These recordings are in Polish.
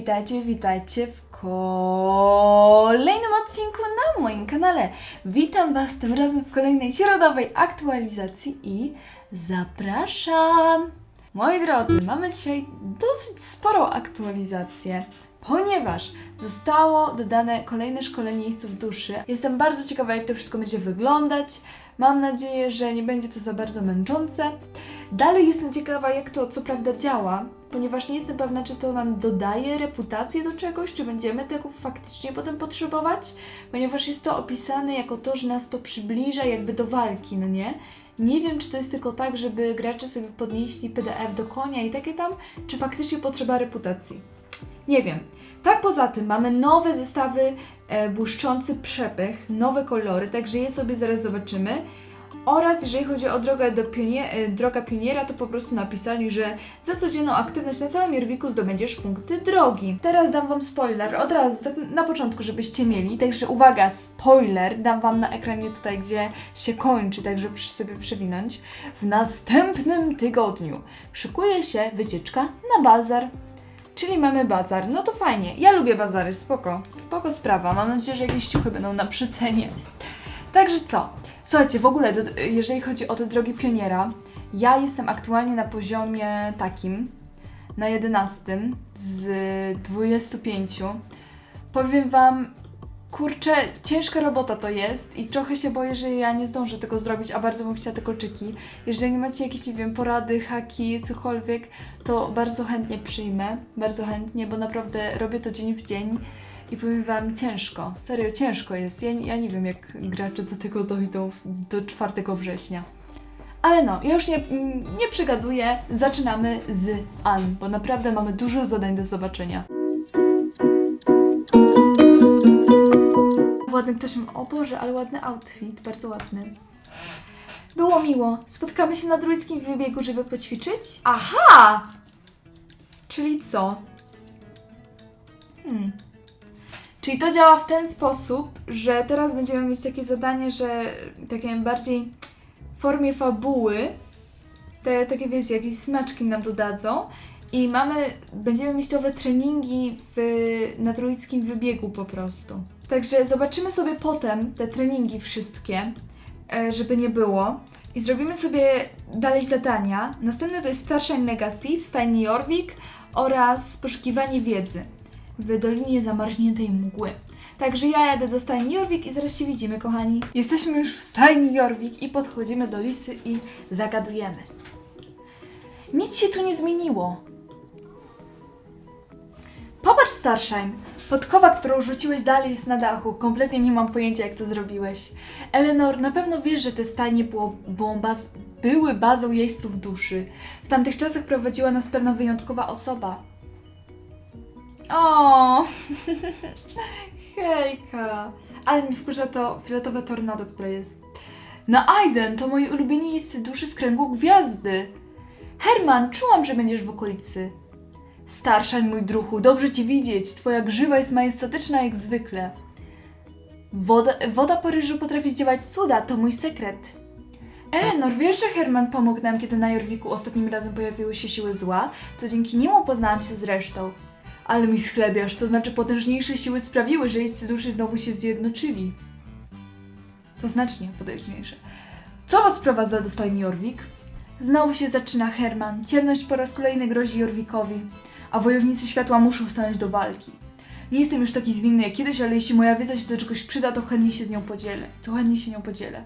witajcie, witajcie w kolejnym odcinku na moim kanale. Witam Was tym razem w kolejnej środowej aktualizacji i zapraszam! Moi drodzy, mamy dzisiaj dosyć sporą aktualizację, ponieważ zostało dodane kolejne szkolenie jeźdźców duszy. Jestem bardzo ciekawa, jak to wszystko będzie wyglądać. Mam nadzieję, że nie będzie to za bardzo męczące. Dalej jestem ciekawa, jak to co prawda działa, ponieważ nie jestem pewna, czy to nam dodaje reputację do czegoś, czy będziemy tego faktycznie potem potrzebować, ponieważ jest to opisane jako to, że nas to przybliża jakby do walki, no nie? Nie wiem, czy to jest tylko tak, żeby gracze sobie podnieśli PDF do konia i takie tam, czy faktycznie potrzeba reputacji. Nie wiem. Tak poza tym mamy nowe zestawy e, błyszczący przepych, nowe kolory, także je sobie zaraz zobaczymy. Oraz jeżeli chodzi o drogę do pionie- e, droga pioniera, to po prostu napisali, że za codzienną aktywność na całym Jorwiku zdobędziesz punkty drogi. Teraz dam Wam spoiler, od razu, tak na początku, żebyście mieli. Także uwaga, spoiler, dam Wam na ekranie tutaj, gdzie się kończy, tak żeby przy- sobie przewinąć. W następnym tygodniu szykuje się wycieczka na bazar. Czyli mamy bazar, no to fajnie. Ja lubię bazary, spoko. Spoko sprawa. Mam nadzieję, że jakieś ciuchy będą na przecenie. Także co? Słuchajcie, w ogóle, jeżeli chodzi o te drogi pioniera, ja jestem aktualnie na poziomie takim, na 11 z 25. Powiem Wam, kurczę, ciężka robota to jest i trochę się boję, że ja nie zdążę tego zrobić, a bardzo bym chciała te kolczyki. Jeżeli macie jakieś, nie wiem, porady, haki, cokolwiek, to bardzo chętnie przyjmę, bardzo chętnie, bo naprawdę robię to dzień w dzień i powiem Wam, ciężko, serio, ciężko jest. Ja, ja nie wiem, jak gracze do tego dojdą do 4 września. Ale no, ja już nie, nie przegaduję, zaczynamy z An, bo naprawdę mamy dużo zadań do zobaczenia. Ładny ktoś ma, o Boże, ale ładny outfit, bardzo ładny. Było miło. Spotkamy się na druidzkim wybiegu, żeby poćwiczyć? Aha! Czyli co? Hmm. Czyli to działa w ten sposób, że teraz będziemy mieć takie zadanie, że takie bardziej w formie fabuły, te, takie wiecie, jakieś smaczki nam dodadzą i mamy, będziemy mieć nowe treningi w, na trójckim wybiegu po prostu. Także zobaczymy sobie potem te treningi wszystkie, e, żeby nie było. I zrobimy sobie dalej zadania. Następne to jest Starshine Legacy w stajni Jorvik oraz poszukiwanie wiedzy w Dolinie Zamarzniętej Mgły. Także ja jadę do stajni Jorvik i zaraz się widzimy, kochani. Jesteśmy już w stajni Jorvik i podchodzimy do Lisy i zagadujemy. Nic się tu nie zmieniło. Popatrz, Starshine. Podkowa, którą rzuciłeś dalej jest na dachu. Kompletnie nie mam pojęcia, jak to zrobiłeś. Eleanor, na pewno wiesz, że te stajnie było, były bazą jeźdźców duszy. W tamtych czasach prowadziła nas pewna wyjątkowa osoba. O, hejka. Ale mi wkurza to fioletowe tornado, które jest. Na Aiden to moi ulubieni jeźdźcy duszy z kręgu gwiazdy. Herman, czułam, że będziesz w okolicy. Starszań, mój druhu, dobrze ci widzieć. Twoja grzywa jest majestatyczna jak zwykle. Woda, woda Paryżu potrafi zdziałać cuda, to mój sekret. Eleanor, wiesz, że Herman pomógł nam, kiedy na Jorwiku ostatnim razem pojawiły się siły zła? To dzięki niemu poznałam się z resztą. Ale mi schlebiasz, to znaczy potężniejsze siły sprawiły, że jeźdźcy duszy znowu się zjednoczyli. To znacznie potężniejsze. Co was sprowadza do stajni Jorwik? Znowu się zaczyna Herman. Ciemność po raz kolejny grozi Jorwikowi, a wojownicy światła muszą stanąć do walki. Nie jestem już taki zwinny jak kiedyś, ale jeśli moja wiedza się do czegoś przyda, to chętnie się z nią podzielę. To chętnie się nią podzielę.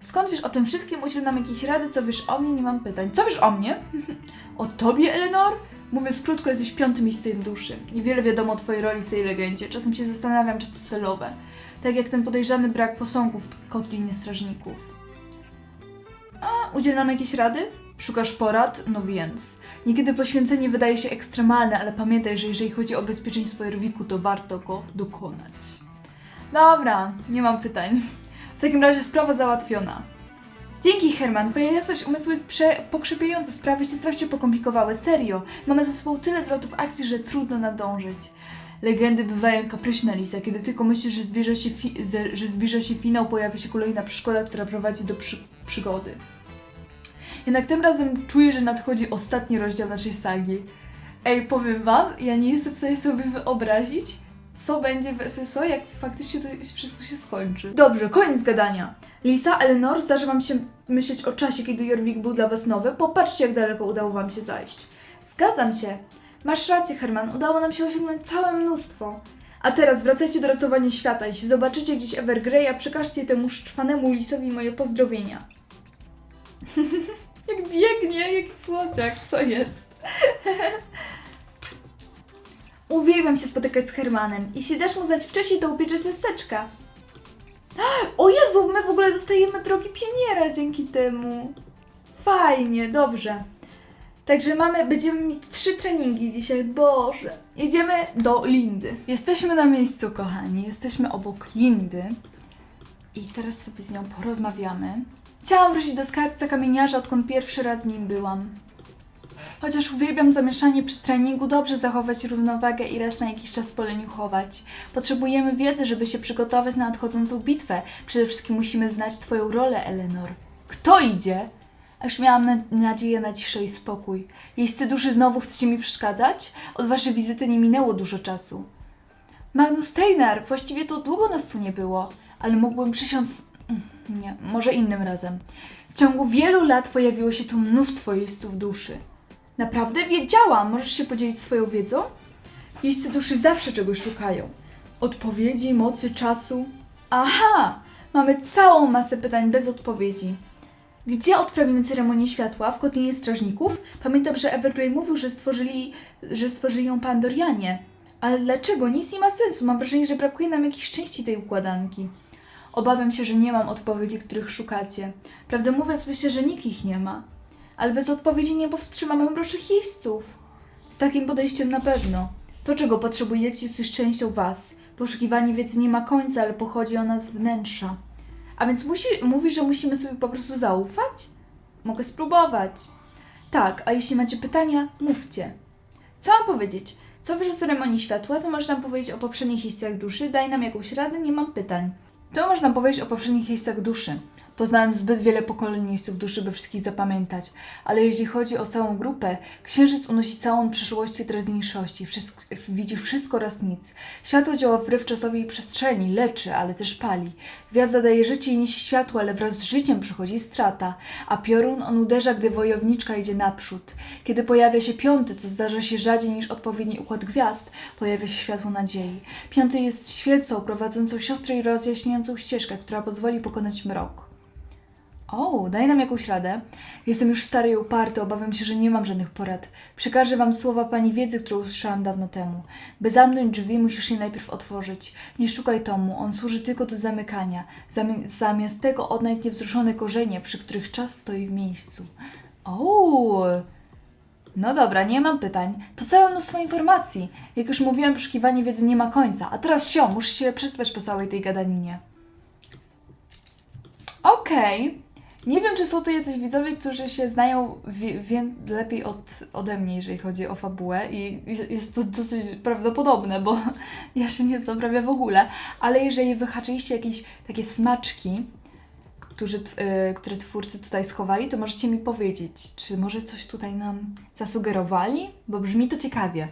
Skąd wiesz o tym wszystkim? Udziel nam jakieś rady, co wiesz o mnie? Nie mam pytań. Co wiesz o mnie? o tobie, Eleanor? Mówiąc krótko, jesteś piątym miejscem duszy. Niewiele wiadomo o twojej roli w tej legendzie. Czasem się zastanawiam, czy to celowe. Tak jak ten podejrzany brak posągów w kotlinie strażników. A, udziel nam jakieś rady? Szukasz porad? No więc. Niekiedy poświęcenie wydaje się ekstremalne, ale pamiętaj, że jeżeli chodzi o bezpieczeństwo Jorwiku, to warto go dokonać. Dobra, nie mam pytań. W takim razie sprawa załatwiona. Dzięki, Herman. Twoja jasność umysłu jest pokrzepiająca. Sprawy się strasznie pokomplikowały. Serio. Mamy ze sobą tyle zwrotów akcji, że trudno nadążyć. Legendy bywają kapryśne, Lisa. Kiedy tylko myślisz, że zbliża się, fi- że zbliża się finał, pojawia się kolejna przeszkoda, która prowadzi do przy- przygody. Jednak tym razem czuję, że nadchodzi ostatni rozdział naszej sagi. Ej, powiem wam, ja nie jestem w stanie sobie wyobrazić, co będzie w SSO, jak faktycznie to wszystko się skończy. Dobrze, koniec gadania. Lisa, Eleanor, zdarza wam się myśleć o czasie, kiedy Jorvik był dla was nowy? Popatrzcie, jak daleko udało wam się zajść. Zgadzam się. Masz rację, Herman, udało nam się osiągnąć całe mnóstwo. A teraz wracajcie do ratowania świata. Jeśli zobaczycie gdzieś Evergreya, przekażcie temu szczwanemu lisowi moje pozdrowienia. jak biegnie, jaki słodziak, co jest? Uwielbiam się spotykać z Hermanem. Jeśli dasz mu znać wcześniej, to upiecze ciasteczka. O Jezu, my w ogóle dostajemy drogi pioniera dzięki temu. Fajnie, dobrze. Także mamy, będziemy mieć trzy treningi dzisiaj, Boże. Jedziemy do Lindy. Jesteśmy na miejscu, kochani. Jesteśmy obok Lindy. I teraz sobie z nią porozmawiamy. Chciałam wrócić do skarbca kamieniarza, odkąd pierwszy raz z nim byłam. Chociaż uwielbiam zamieszanie przy treningu, dobrze zachować równowagę i raz na jakiś czas poleniuchować. Potrzebujemy wiedzy, żeby się przygotować na nadchodzącą bitwę. Przede wszystkim musimy znać Twoją rolę, Eleanor. Kto idzie? Aż miałam na nadzieję na ciszę i spokój. Jeźdźcy duszy znowu chcecie mi przeszkadzać? Od waszej wizyty nie minęło dużo czasu. Magnus Steiner, właściwie to długo nas tu nie było, ale mógłbym przysiąc... Mm, Nie, może innym razem. W ciągu wielu lat pojawiło się tu mnóstwo jeźdźców duszy. Naprawdę wiedziałam. Możesz się podzielić swoją wiedzą? Jeźdźcy duszy zawsze czegoś szukają. Odpowiedzi, mocy, czasu. Aha! Mamy całą masę pytań bez odpowiedzi. Gdzie odprawimy ceremonię światła? W kotlinie strażników? Pamiętam, że Evergrey mówił, że stworzyli, że stworzyli ją Pandorianie. Ale dlaczego? Nic nie ma sensu. Mam wrażenie, że brakuje nam jakiejś części tej układanki. Obawiam się, że nie mam odpowiedzi, których szukacie. Prawdę mówiąc, myślę, że nikt ich nie ma. Ale bez odpowiedzi nie powstrzymamy mrocznych jeźdźców. Z takim podejściem na pewno. To, czego potrzebujecie, jest częścią was. Poszukiwanie wiedzy nie ma końca, ale pochodzi ona z wnętrza. A więc musi, mówisz, że musimy sobie po prostu zaufać? Mogę spróbować. Tak, a jeśli macie pytania, mówcie. Co mam powiedzieć? Co wiesz o ceremonii światła? Co można powiedzieć o poprzednich jeźdźcach duszy? Daj nam jakąś radę, nie mam pytań. Co można powiedzieć o poprzednich jeźdźcach duszy? Poznałem zbyt wiele pokoleń duszy, by wszystkich zapamiętać, ale jeśli chodzi o całą grupę, księżyc unosi całą przyszłość i teraźniejszości, wszystko, widzi wszystko raz nic. Światło działa wbrew czasowi i przestrzeni, leczy, ale też pali. Gwiazda daje życie i niesie światło, ale wraz z życiem przychodzi strata, a piorun on uderza, gdy wojowniczka idzie naprzód. Kiedy pojawia się piąty, co zdarza się rzadziej niż odpowiedni układ gwiazd, pojawia się światło nadziei. Piąty jest świecą prowadzącą siostrę i rozjaśniającą ścieżkę, która pozwoli pokonać mrok. O, daj nam jakąś radę. Jestem już stary i uparty, obawiam się, że nie mam żadnych porad. Przekażę wam słowa pani wiedzy, którą usłyszałam dawno temu. By zamknąć drzwi, musisz je najpierw otworzyć. Nie szukaj tomu, on służy tylko do zamykania. Zami- zamiast tego odnajdź niewzruszone korzenie, przy których czas stoi w miejscu. O, no dobra, nie mam pytań. To całe mnóstwo informacji. Jak już mówiłem, poszukiwanie wiedzy nie ma końca. A teraz sio, muszę się przespać po całej tej gadaninie. Okej. Nie wiem, czy są tu jacyś widzowie, którzy się znają wie, wie, lepiej od, ode mnie, jeżeli chodzi o fabułę i jest- to dosyć prawdopodobne, bo ja się nie znam prawie w ogóle, ale jeżeli wyhaczyliście jakieś takie smaczki, którzy, y, które twórcy tutaj schowali, to możecie mi powiedzieć, czy może coś tutaj nam zasugerowali? Bo brzmi to ciekawie.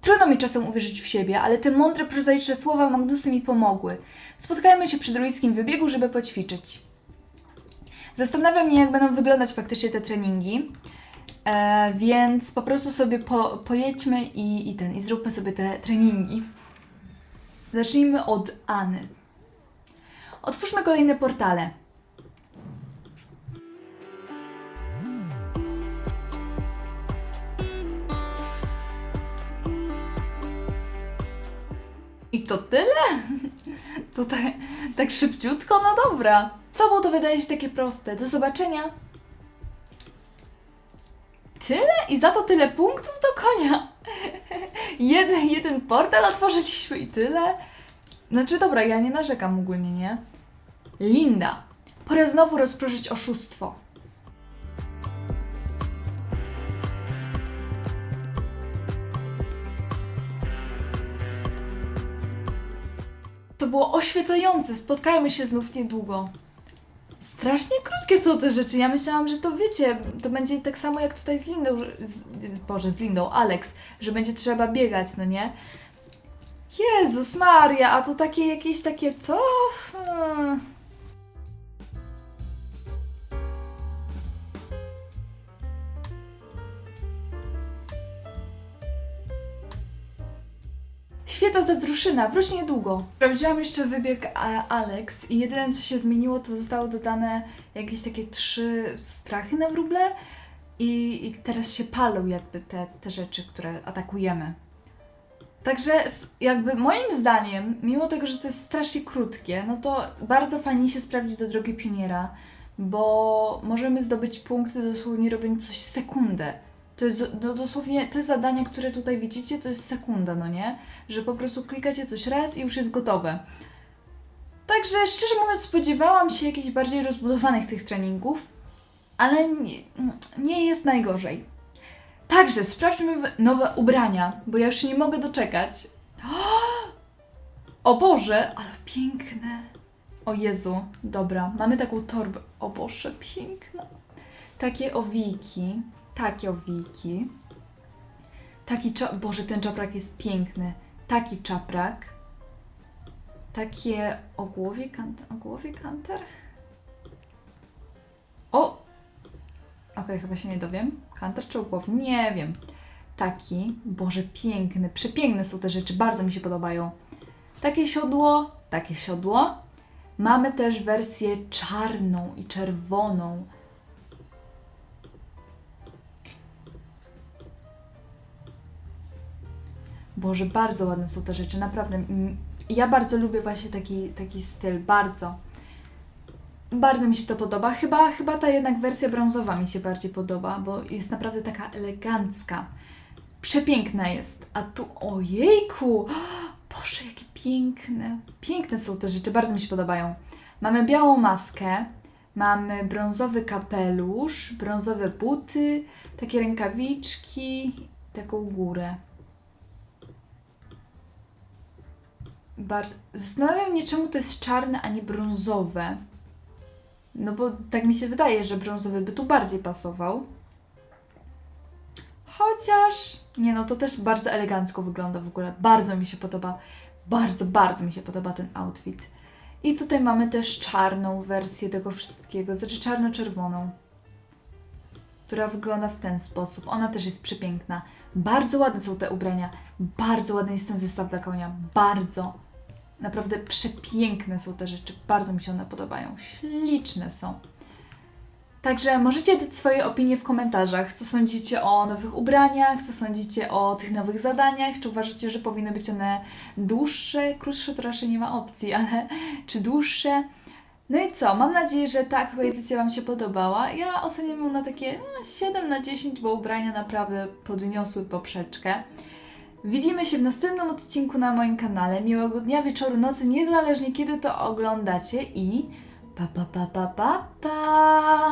Trudno mi czasem uwierzyć w siebie, ale te mądre, prozaiczne słowa Magnusy mi pomogły. Spotkajmy się przy druickim wybiegu, żeby poćwiczyć. Zastanawiam mnie, jak będą wyglądać faktycznie te treningi, e, więc po prostu sobie po, pojedźmy i, i ten, i zróbmy sobie te treningi. Zacznijmy odAny. Otwórzmy kolejne portale. I to tyle? To tak, tak szybciutko? No dobra. Z tobą to wydaje się takie proste. Do zobaczenia. Tyle? I za to tyle punktów do konia. jeden, jeden portal otworzyliśmy i tyle. Znaczy dobra, ja nie narzekam ogólnie, nie? Linda. Pora znowu rozproszyć oszustwo. To było oświecające. Spotkajmy się znów niedługo. Strasznie krótkie są te rzeczy. Ja myślałam, że to wiecie, to będzie tak samo jak tutaj z Lindą, z, Boże, z Lindą, Alex, że będzie trzeba biegać, no nie? Jezus Maria, a tu takie jakieś takie co? Hmm. Świetna zazdruszyna, wróć niedługo. Sprawdziłam jeszcze wybieg a, Alex i jedyne co się zmieniło to zostało dodane jakieś takie trzy strachy na wróble i, i teraz się palą jakby te, te rzeczy, które atakujemy. Także jakby moim zdaniem, mimo tego, że to jest strasznie krótkie, no to bardzo fajnie się sprawdzi do drogi pioniera, bo możemy zdobyć punkty dosłownie robiąc coś sekundę. To jest no dosłownie te zadania, które tutaj widzicie, to jest sekunda, no nie? Że po prostu klikacie coś raz i już jest gotowe. Także szczerze mówiąc, spodziewałam się jakichś bardziej rozbudowanych tych treningów, ale nie, nie jest najgorzej. Także sprawdźmy nowe ubrania, bo ja już nie mogę doczekać. O Boże, ale piękne. O Jezu, dobra, mamy taką torbę. O Boże, piękna. Takie owiki, takie owiki. Taki. Boże, ten czaprak jest piękny. Taki czaprak. Takie o głowie kantar. O głowie kantar? O! Okej, chyba się nie dowiem. Kantar czy o głowie? Nie wiem. Taki. Boże, piękny. Przepiękne są te rzeczy. Bardzo mi się podobają. Takie siodło, takie siodło. Mamy też wersję czarną i czerwoną. Boże, bardzo ładne są te rzeczy, naprawdę. Ja bardzo lubię właśnie taki, taki styl, bardzo. Bardzo mi się to podoba. Chyba, chyba ta jednak wersja brązowa mi się bardziej podoba, bo jest naprawdę taka elegancka. Przepiękna jest. A tu, ojejku! Boże, jakie piękne. Piękne są te rzeczy, bardzo mi się podobają. Mamy białą maskę, mamy brązowy kapelusz, brązowe buty, takie rękawiczki, taką górę. Bardzo... Zastanawiam mnie, czemu to jest czarne, a nie brązowe. No bo tak mi się wydaje, że brązowy by tu bardziej pasował. Chociaż... Nie no, to też bardzo elegancko wygląda w ogóle. Bardzo mi się podoba. Bardzo, bardzo mi się podoba ten outfit. I tutaj mamy też czarną wersję tego wszystkiego, znaczy czarno-czerwoną, która wygląda w ten sposób. Ona też jest przepiękna. Bardzo ładne są te ubrania. Bardzo ładny jest ten zestaw dla konia. Bardzo. Naprawdę przepiękne są te rzeczy. Bardzo mi się one podobają. Śliczne są. Także możecie dać swoje opinie w komentarzach. Co sądzicie o nowych ubraniach? Co sądzicie o tych nowych zadaniach? Czy uważacie, że powinny być one dłuższe? Krótsze to raczej nie ma opcji, ale czy dłuższe? No i co? Mam nadzieję, że ta aktualizacja Wam się podobała. Ja oceniam ją na takie no, 7 na 10, bo ubrania naprawdę podniosły poprzeczkę. Widzimy się w następnym odcinku na moim kanale. Miłego dnia, wieczoru, nocy, niezależnie kiedy to oglądacie i pa pa pa pa pa pa!